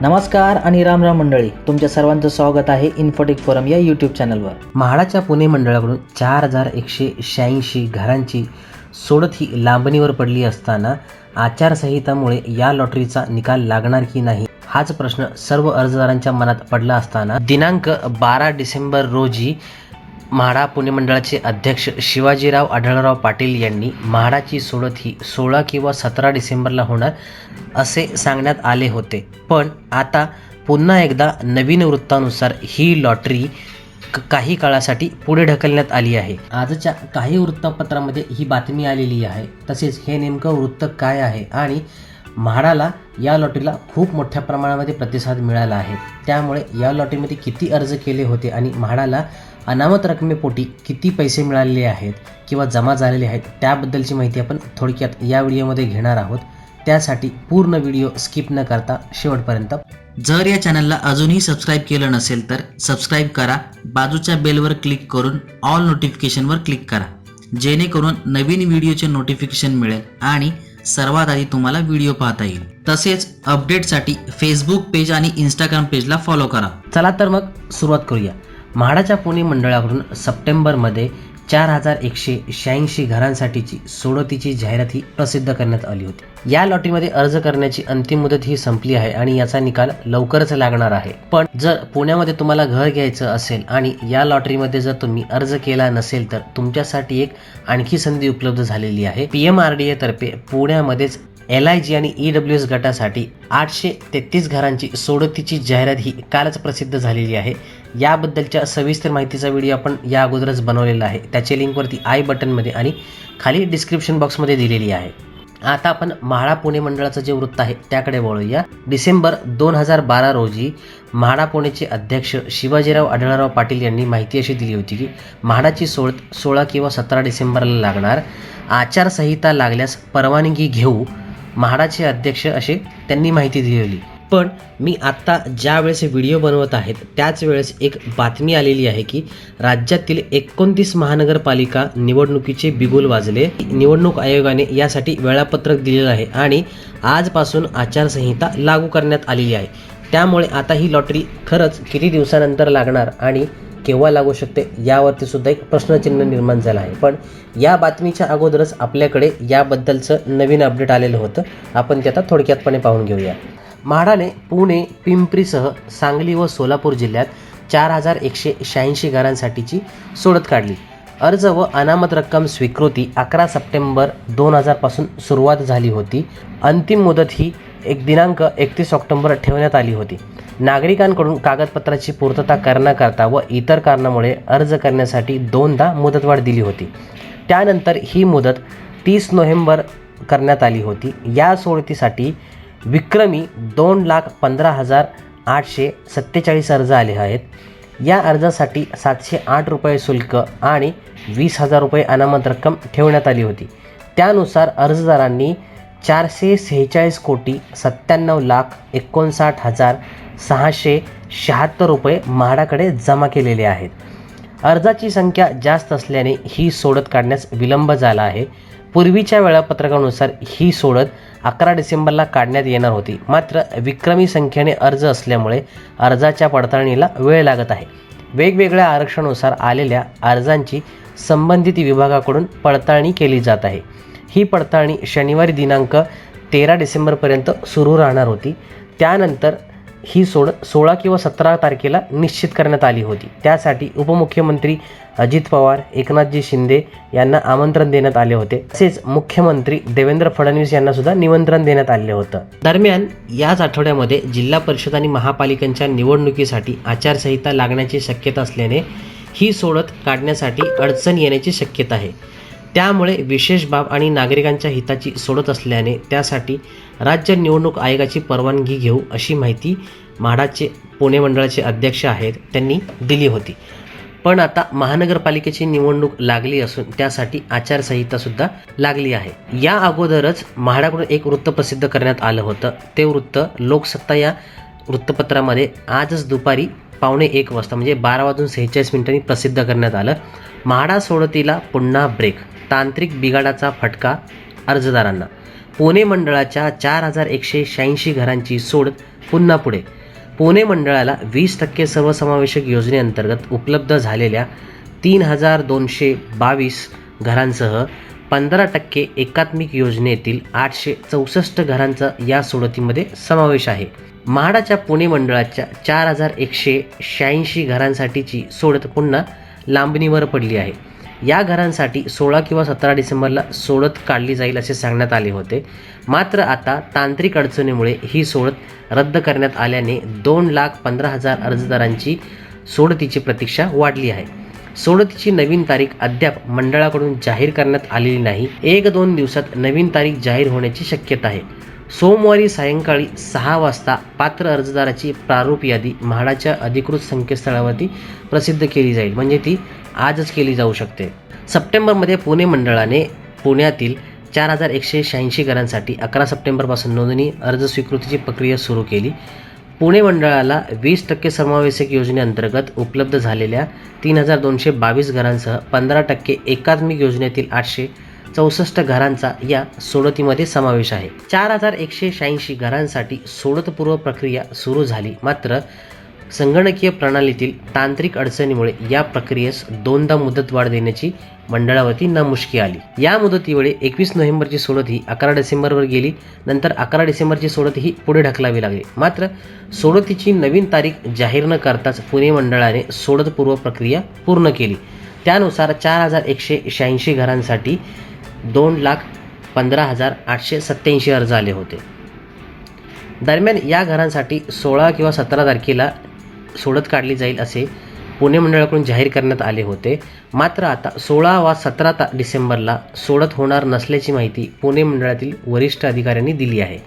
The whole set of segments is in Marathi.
नमस्कार आणि राम राम मंडळी तुमच्या सर्वांचं स्वागत आहे इन्फोटेक फोरम या यूट्यूब चॅनलवर म्हाडाच्या पुणे मंडळाकडून चार हजार एकशे शहाऐंशी घरांची सोडत ही लांबणीवर पडली असताना आचारसंहितामुळे या लॉटरीचा निकाल लागणार की नाही हाच प्रश्न सर्व अर्जदारांच्या मनात पडला असताना दिनांक बारा डिसेंबर रोजी म्हाडा पुणे मंडळाचे अध्यक्ष शिवाजीराव आढळराव पाटील यांनी म्हाडाची सोडत ही सोळा किंवा सतरा डिसेंबरला होणार असे सांगण्यात आले होते. पण आता पुन्हा एकदा नवीन वृत्तानुसार ही लॉटरी क- काही काळासाठी पुढे ढकलण्यात आली आहे. आजच्या काही वृत्तपत्रामध्ये ही बातमी आलेली आहे. तसेच हे नेमकं वृत्त काय आहे आणि म्हाडाला या लॉटरीला खूप मोठ्या प्रमाणामध्ये प्रतिसाद मिळाला आहे. त्यामुळे या लॉटरीमध्ये किती अर्ज केले होते आणि म्हाडाला अनामत रकमेपोटी किती पैसे मिळालेले आहेत किंवा जमा झालेले आहेत त्याबद्दलची माहिती आपण थोडक्यात या व्हिडिओमध्ये घेणार आहोत. त्यासाठी पूर्ण व्हिडिओ स्किप न करता शेवटपर्यंत जर या चॅनलला अजूनही सबस्क्राईब केलं नसेल तर सबस्क्राईब करा बाजूच्या बेलवर क्लिक करून ऑल नोटिफिकेशनवर क्लिक करा जेणेकरून नवीन व्हिडिओचे नोटिफिकेशन मिळेल आणि सर्वात आधी तुम्हाला व्हिडिओ पाहता येईल. तसेच अपडेटसाठी फेसबुक पेज आणि इंस्टाग्राम पेजला फॉलो करा. चला तर मग सुरुवात करूया. म्हाडाच्या पुणे मंडळाकडून सप्टेंबरमध्ये चार हजार एकशे शहाऐंशी घरांसाठीची सोडतीची जाहिरात ही प्रसिद्ध करण्यात आली होती. या लॉटरीमध्ये अर्ज करण्याची अंतिम मुदत ही संपली आहे आणि याचा निकाल लवकरच लागणार आहे. पण जर पुण्यामध्ये तुम्हाला घर घ्यायचं असेल आणि या लॉटरीमध्ये जर तुम्ही अर्ज केला नसेल तर तुमच्यासाठी एक आणखी संधी उपलब्ध झालेली आहे. पी एम आर डी एतर्फे पुण्यामध्येच एल आय जी आणि ई डब्ल्यू एस गटासाठी आठशे तेहतीस घरांची सोडतीची जाहिरात ही कालच प्रसिद्ध झालेली आहे. याबद्दलच्या सविस्तर माहितीचा व्हिडिओ आपण या अगोदरच बनवलेला आहे. त्याची लिंकवरती आय बटनमध्ये आणि खाली डिस्क्रिप्शन बॉक्समध्ये दिलेली आहे. आता आपण म्हाडा पुणे मंडळाचं जे वृत्त आहे त्याकडे वळूया. डिसेंबर दोन हजार बारा रोजी म्हाडा पुणेचे अध्यक्ष शिवाजीराव आढळराव पाटील यांनी माहिती अशी दिली होती की म्हाडाची सोळ सोळा किंवा सतरा डिसेंबरला लागणार. आचारसंहिता लागल्यास परवानगी घेऊ म्हाडाचे अध्यक्ष असे त्यांनी माहिती दिलेली. पण मी आत्ता ज्या वेळेस व्हिडिओ बनवत आहेत त्याच वेळेस एक बातमी आलेली आहे की राज्यातील एकोणतीस महानगरपालिका निवडणुकीचे बिगुल वाजले. निवडणूक आयोगाने यासाठी वेळापत्रक दिलेलं आहे आणि आजपासून आचारसंहिता लागू करण्यात आलेली आहे. त्यामुळे आता ही लॉटरी खरंच किती दिवसानंतर लागणार आणि केव्हा लागू शकते यावरती सुद्धा एक प्रश्नचिन्ह निर्माण झालं आहे. पण या बातमीच्या अगोदरच आपल्याकडे याबद्दलचं नवीन अपडेट आलेलं होतं. आपण ते आता थोडक्यातपणे पाहून घेऊया. म्हाडाने पुणे पिंपरीसह सांगली व सोलापूर जिल्ह्यात चार हजार एकशे शहाऐंशी घरांसाठीची सोडत काढली. अर्ज व अनामत रक्कम स्वीकृती अकरा सप्टेंबर दोन हजारपासून सुरुवात झाली होती. अंतिम मुदत ही एक दिनांक एकतीस ऑक्टोबर ठेवण्यात आली होती. नागरिकांकडून कागदपत्राची पूर्तता करण्याकरता व इतर कारणामुळे अर्ज करण्यासाठी दोनदा मुदतवाढ दिली होती. त्यानंतर ही मुदत तीस नोव्हेंबर करण्यात आली होती. या सोडतीसाठी विक्रमी दोन लाख पंधरा हजार आठशे सत्तेचाळीस अर्ज आले आहेत. या अर्जासाठी सातशे आठ रुपये शुल्क आणि वीस हजार रुपये अनामत रक्कम ठेवण्यात आली होती. त्यानुसार अर्जदारांनी चारशे सेहेचाळीस कोटी सत्त्याण्णव लाख एकोणसाठ हजार सहाशे शहात्तर रुपये म्हाडाकडे जमा केलेले आहेत. अर्जाची संख्या जास्त असल्याने ही सोडत काढण्यास विलंब झाला आहे. पूर्वीच्या वेळापत्रकानुसार ही सोडत अकरा डिसेंबरला काढण्यात येणार होती. मात्र विक्रमी संख्येने अर्ज असल्यामुळे अर्जाच्या पडताळणीला वेळ लागत आहे. वेगवेगळ्या आरक्षणानुसार आलेल्या अर्जांची संबंधित विभागाकडून पडताळणी केली जात आहे. ही पडताळणी शनिवारी दिनांक तेरा डिसेंबरपर्यंत सुरू राहणार होती. त्यानंतर ही सोड सोळा किंवा सतरा तारखेला निश्चित करण्यात आली होती. त्यासाठी उपमुख्यमंत्री अजित पवार एकनाथजी शिंदे यांना आमंत्रण देण्यात आले होते. तसेच मुख्यमंत्री देवेंद्र फडणवीस यांना सुद्धा निमंत्रण देण्यात आले होतं. दरम्यान याच आठवड्यामध्ये जिल्हा परिषद आणि महापालिकांच्या निवडणुकीसाठी आचारसंहिता लागण्याची शक्यता असल्याने ही सोडत काढण्यासाठी अडचण येण्याची शक्यता आहे. त्यामुळे विशेष बाब आणि नागरिकांच्या हिताची सोडत असल्याने त्यासाठी राज्य निवडणूक आयोगाची परवानगी घेऊ अशी माहिती म्हाडाचे पुणे मंडळाचे अध्यक्ष आहेत त्यांनी दिली होती. पण आता महानगरपालिकेची निवडणूक लागली असून त्यासाठी आचारसंहितासुद्धा लागली आहे. या अगोदरच म्हाडाकडून एक वृत्त प्रसिद्ध करण्यात आलं होतं. ते वृत्त लोकसत्ता या वृत्तपत्रामध्ये आजच दुपारी पावणे एक वाजता म्हणजे बारा वाजून सेहेचाळीस मिनिटांनी प्रसिद्ध करण्यात आलं. म्हाडा सोडतीला पुन्हा ब्रेक तांत्रिक बिघाडाचा फटका अर्जदारांना. पुणे मंडळाच्या चार हजार एकशे शहाऐंशी घरांची सोड पुन्हा पुढे. पुणे मंडळाला वीस टक्के सर्वसमावेशक योजनेअंतर्गत उपलब्ध झालेल्या तीन हजार दोनशे बावीस घरांसह पंधरा टक्के एकात्मिक योजनेतील आठशे चौसष्ट घरांचा या सोडतीमध्ये समावेश आहे. म्हाडाच्या पुणे मंडळाच्या चार हजार एकशे शहाऐंशी घरांसाठीची सोडत पुन्हा लांबणीवर पडली आहे. या घरांसाठी सोळा किंवा सतरा डिसेंबरला सोडत काढली जाईल असे सांगण्यात आले होते. मात्र आता तांत्रिक अडचणीमुळे ही सोडत रद्द करण्यात आल्याने दोन लाख पंधरा हजार अर्जदारांची सोडतीची प्रतीक्षा वाढली आहे. सोडतीची नवीन तारीख अद्याप मंडळाकडून जाहीर करण्यात आलेली नाही. एक दोन दिवसात नवीन तारीख जाहीर होण्याची शक्यता आहे. सोमवारी सायंकाळी सहा वाजता पात्र अर्जदाराची प्रारूप यादी म्हाडाच्या अधिकृत संकेतस्थळावरती प्रसिद्ध केली जाईल. म्हणजे ती आजच केली जाऊ शकते. सप्टेंबरमध्ये पुणे मंडळाने पुण्यातील चार हजार एकशे शहाऐंशी घरांसाठी अकरा सप्टेंबरपासून नोंदणी अर्ज स्वीकृतीची प्रक्रिया सुरू केली. पुणे मंडळाला वीस टक्के समावेशक योजनेअंतर्गत उपलब्ध झालेल्या तीन हजार दोनशे बावीस घरांसह पंधरा टक्के एकात्मिक योजनेतील आठशे चौसष्ट घरांचा या सोडतीमध्ये समावेश आहे. चार हजार एकशे शहाऐंशी घरांसाठी सोडतपूर्व प्रक्रिया सुरू झाली. मात्र संगणकीय प्रणालीतील तांत्रिक अडचणीमुळे या प्रक्रियेस दोनदा मुदतवाढ देण्याची मंडळावरती नमुष्की आली. या मुदतीवेळी एकवीस नोव्हेंबरची सोडत ही अकरा डिसेंबरवर गेली. नंतर अकरा डिसेंबरची सोडत ही पुढे ढकलावी लागली. मात्र सोडतीची नवीन तारीख जाहीर न करताच पुणे मंडळाने सोडतपूर्व प्रक्रिया पूर्ण केली. त्यानुसार चार हजार एकशे शहाऐंशी घरांसाठी दोन लाख पंधरा हजार आठशे सत्त्याऐंशी अर्ज आले होते. दरम्यान या घरांसाठी सोळा किंवा सतरा तारखेला सोडत काढली जाईल असे पुणे मंडळाकडून जाहीर करण्यात आले होते. मात्र आता सोळा वा सतरा ता डिसेंबरला सोडत होणार नसल्याची माहिती पुणे मंडळातील वरिष्ठ अधिकाऱ्यांनी दिली आहे.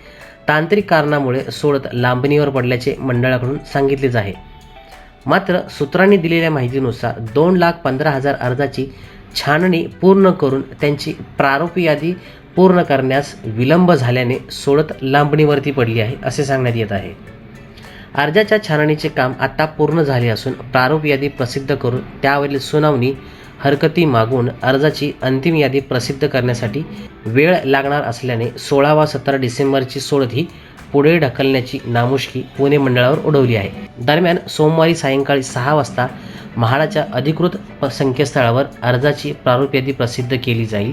तांत्रिक कारणामुळे सोडत लांबणीवर पडल्याचे मंडळाकडून सांगितलेच आहे. मात्र सूत्रांनी दिलेल्या माहितीनुसार दोन लाख पंधरा हजार अर्जाची छाननी पूर्ण करून त्यांची प्रारूप यादी पूर्ण करण्यास विलंब झाल्याने सोडत लांबणीवरती पडली आहे असे सांगण्यात येत आहे. अर्जाच्या छाननीचे काम आता पूर्ण झाले असून प्रारूप यादी प्रसिद्ध करून त्यावरील सुनावणी हरकती मागून अर्जाची अंतिम यादी प्रसिद्ध करण्यासाठी वेळ लागणार असल्याने सोळा वा सतरा डिसेंबरची सोडत ही पुढे ढकलण्याची नामुष्की पुणे मंडळावर उडवली आहे. दरम्यान सोमवारी सायंकाळी सहा वाजता म्हाडाच्या अधिकृत प- संकेतस्थळावर अर्जाची प्रारूप यादी प्रसिद्ध केली जाईल.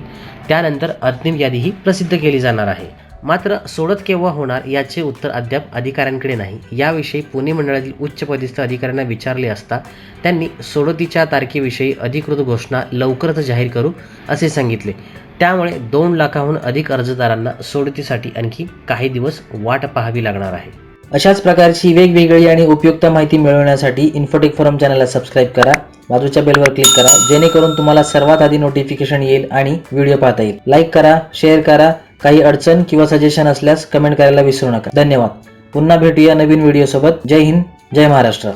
त्यानंतर अंतिम यादीही प्रसिद्ध केली जाणार आहे. मात्र सोडत केव्हा होणार याचे उत्तर अद्याप अधिकाऱ्यांकडे नाही. याविषयी पुणे मंडळातील उच्च पदस्थ अधिकाऱ्यांना विचारले असता त्यांनी सोडतीच्या तारखेविषयी अधिकृत घोषणा लवकरच जाहीर करू असे सांगितले. त्यामुळे दोन लाखाहून अधिक अर्जदारांना सोडतीसाठी आणखी काही दिवस वाट पाहावी लागणार आहे. अशाच प्रकारची वेगवेगळी आणि उपयुक्त माहिती मिळवण्यासाठी इन्फोटेक फोरम चॅनलला सबस्क्राईब करा. बाजूच्या बेलवर क्लिक करा. जेणेकरून तुम्हाला सर्वात आधी नोटिफिकेशन येईल आणि व्हिडिओ पाहता येईल. लाईक करा शेअर करा. काही अडचण किंवा सजेशन असल्यास कमेंट करायला विसरू नका. धन्यवाद. पुन्हा भेटूया नवीन व्हिडिओसोबत जय हिंद. जय महाराष्ट्र.